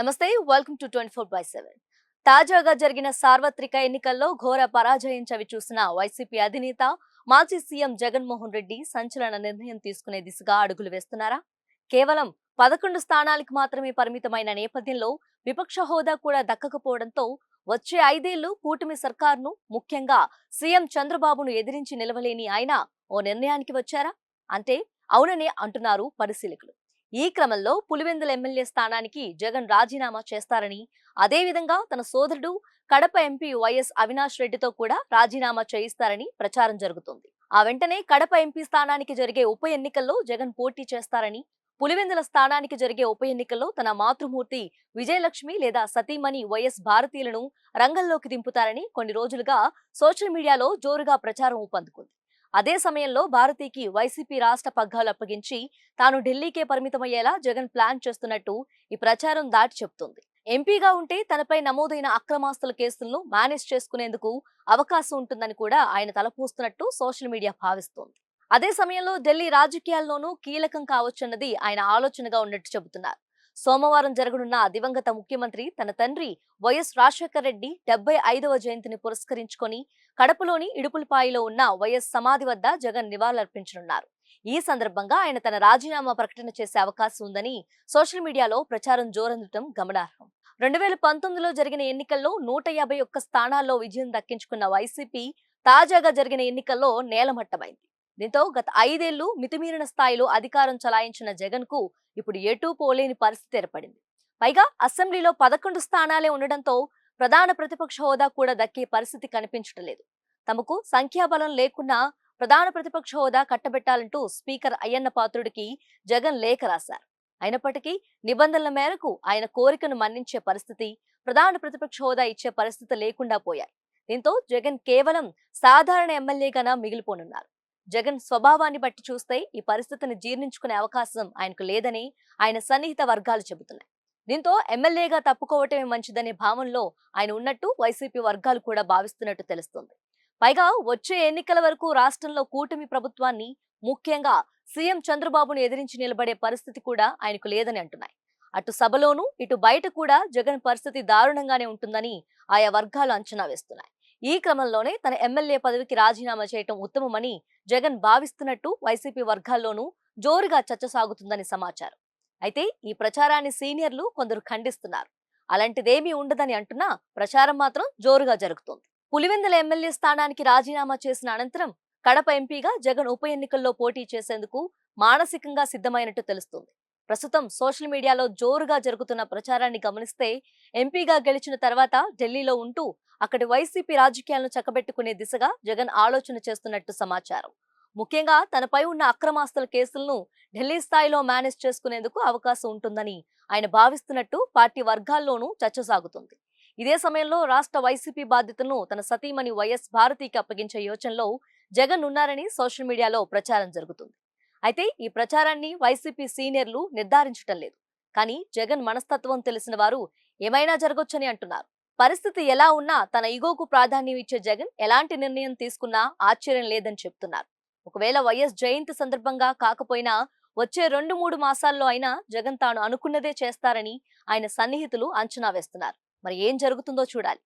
నమస్తే welcome to twenty four by seven తాజాగా జరిగిన సార్వత్రిక ఎన్నికల్లో ఘోర పరాజయం చవి చూసిన వైసీపీ అధినేత మాజీ సీఎం జగన్మోహన్ రెడ్డి సంచలన నిర్ణయం తీసుకునే దిశగా అడుగులు వేస్తున్నారా? కేవలం పదకొండు స్థానాలకు మాత్రమే పరిమితమైన నేపథ్యంలో విపక్ష హోదా కూడా దక్కకపోవడంతో వచ్చే ఐదేళ్ళు కూటమి సర్కార్ను ముఖ్యంగా సీఎం చంద్రబాబును ఎదిరించి నిలవలేని ఆయన ఓ నిర్ణయానికి వచ్చారా? అంటే అవుననే అంటున్నారు పరిశీలకులు. ఈ క్రమంలో పులివెందుల ఎమ్మెల్యే స్థానానికి జగన్ రాజీనామా చేస్తారని అదేవిధంగా తన సోదరుడు కడప ఎంపీ వైఎస్ అవినాష్ రెడ్డితో కూడా రాజీనామా చేయిస్తారని ప్రచారం జరుగుతోంది. ఆ వెంటనే కడప ఎంపీ స్థానానికి జరిగే ఉప ఎన్నికల్లో జగన్ పోటీ చేస్తారని పులివెందుల స్థానానికి జరిగే ఉప ఎన్నికల్లో తన మాతృమూర్తి విజయలక్ష్మి లేదా సతీమణి వైఎస్ భారతీయులను రంగంలోకి దింపుతారని కొన్ని రోజులుగా సోషల్ మీడియాలో జోరుగా ప్రచారం ఊపందుకుంది. అదే సమయంలో భారతీకి వైసీపీ రాష్ట్ర పగ్గాలు అప్పగించి తాను ఢిల్లీకే పరిమితమయ్యేలా జగన్ ప్లాన్ చేస్తున్నట్టు ఈ ప్రచారం దాటి చెబుతోంది ఎంపీగా ఉంటే తనపై నమోదైన అక్రమాస్తుల కేసులను మేనేజ్ చేసుకునేందుకు అవకాశం ఉంటుందని కూడా ఆయన తలపోస్తున్నట్టు సోషల్ మీడియా భావిస్తోంది. అదే సమయంలో ఢిల్లీ రాజకీయాల్లోనూ కీలకం కావచ్చన్నది ఆయన ఆలోచనగా ఉన్నట్టు చెబుతున్నారు. సోమవారం జరగనున్న దివంగత ముఖ్యమంత్రి తన తండ్రి వైఎస్ రాజశేఖర రెడ్డి డెబ్బై ఐదవ జయంతిని పురస్కరించుకొని కడపలోని ఇడుపులపాయిలో ఉన్న వైఎస్ సమాధి వద్ద జగన్ నివాళులర్పించనున్నారు. ఈ సందర్భంగా ఆయన తన రాజీనామా ప్రకటన చేసే అవకాశం ఉందని సోషల్ మీడియాలో ప్రచారం జోరందటం గమనార్హం. రెండు వేల పంతొమ్మిదిలో జరిగిన ఎన్నికల్లో నూట యాభై ఒక్క స్థానాల్లో విజయం దక్కించుకున్న వైసీపీ తాజాగా జరిగిన ఎన్నికల్లో నేలమట్టమైంది. దీంతో గత ఐదేళ్ళు మితిమీరిన స్థాయిలో అధికారం చలాయించిన జగన్కు ఇప్పుడు ఎటూ పోలేని పరిస్థితి ఏర్పడింది. పైగా అసెంబ్లీలో పదకొండు స్థానాలే ఉండడంతో ప్రధాన ప్రతిపక్ష హోదా కూడా దక్కే పరిస్థితి కనిపించటం లేదు. తమకు సంఖ్యాబలం లేకున్నా ప్రధాన ప్రతిపక్ష హోదా కట్టబెట్టాలంటూ స్పీకర్ అయ్యన్న పాత్రుడికి జగన్ లేఖ రాశారు. అయినప్పటికీ నిబంధనల మేరకు ఆయన కోరికను మన్నించే పరిస్థితి ప్రధాన ప్రతిపక్ష హోదా ఇచ్చే పరిస్థితి లేకుండా పోయాయి. దీంతో జగన్ కేవలం సాధారణ ఎమ్మెల్యేగానా మిగిలిపోనున్నారు. జగన్ స్వభావాన్ని బట్టి చూస్తే ఈ పరిస్థితిని జీర్ణించుకునే అవకాశం ఆయనకు లేదని ఆయన సన్నిహిత వర్గాలు చెబుతున్నాయి. దీంతో ఎమ్మెల్యేగా తప్పుకోవటమే మంచిదనే భావనలో ఆయన ఉన్నట్టు వైసీపీ వర్గాలు కూడా భావిస్తున్నట్టు తెలుస్తుంది. పైగా వచ్చే ఎన్నికల వరకు రాష్ట్రంలో కూటమి ప్రభుత్వాన్ని ముఖ్యంగా సీఎం చంద్రబాబును ఎదిరించి నిలబడే పరిస్థితి కూడా ఆయనకు లేదని అంటున్నాయి. అటు సభలోనూ ఇటు బయట కూడా జగన్ పరిస్థితి దారుణంగానే ఉంటుందని ఆయా వర్గాలు అంచనా వేస్తున్నాయి. ఈ క్రమంలోనే తన ఎమ్మెల్యే పదవికి రాజీనామా చేయటం ఉత్తమమని జగన్ భావిస్తున్నట్టు వైసీపీ వర్గాల్లోనూ జోరుగా చర్చ సాగుతుందని సమాచారం. అయితే ఈ ప్రచారాన్ని సీనియర్లు కొందరు ఖండిస్తున్నారు. అలాంటిదేమీ ఉండదని అంటున్నా ప్రచారం మాత్రం జోరుగా జరుగుతోంది. పులివెందుల ఎమ్మెల్యే స్థానానికి రాజీనామా చేసిన అనంతరం కడప ఎంపీగా జగన్ ఉప ఎన్నికల్లో పోటీ చేసేందుకు మానసికంగా సిద్ధమైనట్టు తెలుస్తుంది. ప్రస్తుతం సోషల్ మీడియాలో జోరుగా జరుగుతున్న ప్రచారాన్ని గమనిస్తే ఎంపీగా గెలిచిన తర్వాత ఢిల్లీలో ఉంటూ అక్కడి వైసీపీ రాజకీయాలను చక్కబెట్టుకునే దిశగా జగన్ ఆలోచన చేస్తున్నట్టు సమాచారం. ముఖ్యంగా తనపై ఉన్న అక్రమాస్తుల కేసులను ఢిల్లీ స్థాయిలో మేనేజ్ చేసుకునేందుకు అవకాశం ఉంటుందని ఆయన భావిస్తున్నట్టు పార్టీ వర్గాల్లోనూ చర్చ సాగుతుంది. ఇదే సమయంలో రాష్ట్ర వైసీపీ బాధ్యతను తన సతీమణి వైఎస్ భారతికి అప్పగించే యోచనలో జగన్ ఉన్నారని సోషల్ మీడియాలో ప్రచారం జరుగుతుంది. అయితే ఈ ప్రచారాన్ని వైసీపీ సీనియర్లు నిర్ధారించటం లేదు. కానీ జగన్ మనస్తత్వం తెలిసిన వారు ఏమైనా జరగొచ్చని అంటున్నారు. పరిస్థితి ఎలా ఉన్నా తన ఈగోకు ప్రాధాన్యం ఇచ్చే జగన్ ఎలాంటి నిర్ణయం తీసుకున్నా ఆశ్చర్యం లేదని చెప్తున్నారు. ఒకవేళ వైఎస్ జయంతి సందర్భంగా కాకపోయినా వచ్చే రెండు మూడు మాసాల్లో అయినా జగన్ తాను అనుకున్నదే చేస్తారని ఆయన సన్నిహితులు అంచనా వేస్తున్నారు. మరి ఏం జరుగుతుందో చూడాలి.